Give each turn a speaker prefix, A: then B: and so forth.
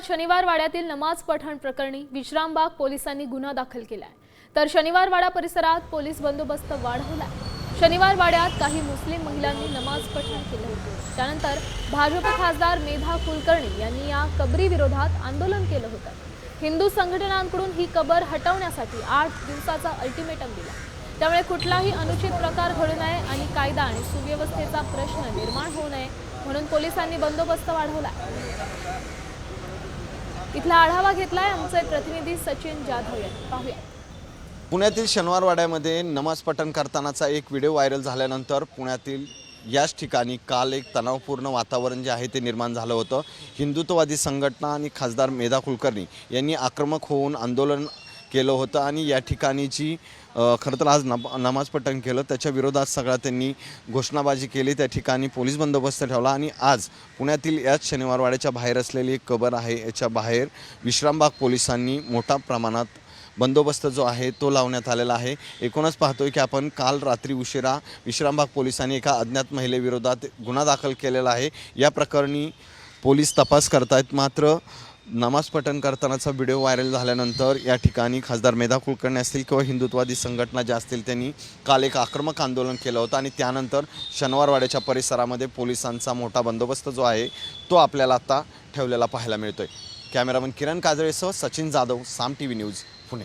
A: पुण्यात शनिवार वाड्यातील नमाज पठण प्रकरणी विश्रामबाग पोलिसांनी गुन्हा दाखल केलाय. तर शनिवार वाडा परिसरात पोलीस बंदोबस्त वाढवलाय. शनिवार वाड्यात काही मुस्लिम महिलांनी नमाज पठण केलं होतं. त्यानंतर भाजप खासदार मेधा कुलकर्णी यांनी या कबरी विरोधात आंदोलन केलं होतं. हिंदू संघटनांकडून ही कबर हटवण्यासाठी आठ दिवसाचा अल्टिमेटम दिला. त्यामुळे कुठलाही अनुचित प्रकार घडू नये आणि कायदा आणि सुव्यवस्थेचा प्रश्न निर्माण होऊ नये म्हणून पोलिसांनी बंदोबस्त वाढवला. इथला आढावा घेतलाय आमचे प्रतिनिधी सचिन जाधव यांनी. पाहूया
B: पुण्यातील शनिवारवाड्यामध्ये नमाज पठण करतानाचा एक व्हिडिओ व्हायरल झाल्यानंतर पुण्यातील याच ठिकाणी काल एक तणावपूर्ण वातावरण जे आहे ते निर्माण झालं होतं. हिंदुत्ववादी संघटना आणि खासदार मेधा कुलकर्णी यांनी आक्रमक होऊन आंदोलन केलं होतं आणि या ठिकाणी जी खरं तर आज नम नमाज पठण केलं. त्याच्या विरोधात सगळ्या त्यांनी घोषणाबाजी केली. त्या ठिकाणी पोलीस बंदोबस्त ठेवला आणि आज पुण्यातील याच शनिवारवाड्याच्या बाहेर असलेली एक कबर आहे. याच्या बाहेर विश्रामबाग पोलिसांनी मोठ्या प्रमाणात बंदोबस्त जो आहे तो लावण्यात आलेला आहे. एकूणच पाहतोय की आपण काल रात्री उशिरा विश्रामबाग पोलिसांनी एका अज्ञात महिलेविरोधात गुन्हा दाखल केलेला आहे. या प्रकरणी पोलीस तपास करत आहेत मात्र नमाज पठण करतानाचा व्हिडिओ व्हायरल झाल्यानंतर या ठिकाणी खासदार मेधा कुलकर्णी असतील किंवा हिंदुत्वादी संघटना ज्या असतील त्यांनी काल एक आक्रमक आंदोलन केलं होतं आणि त्यानंतर शनिवारवाड्याच्या परिसरामध्ये पोलिसांचा मोठा बंदोबस्त जो आहे तो आपल्याला आता ठेवलेला पाहायला मिळतो आहे cameraman Kiran काजळेसह Sachin Jadhav Saam T V news Pune.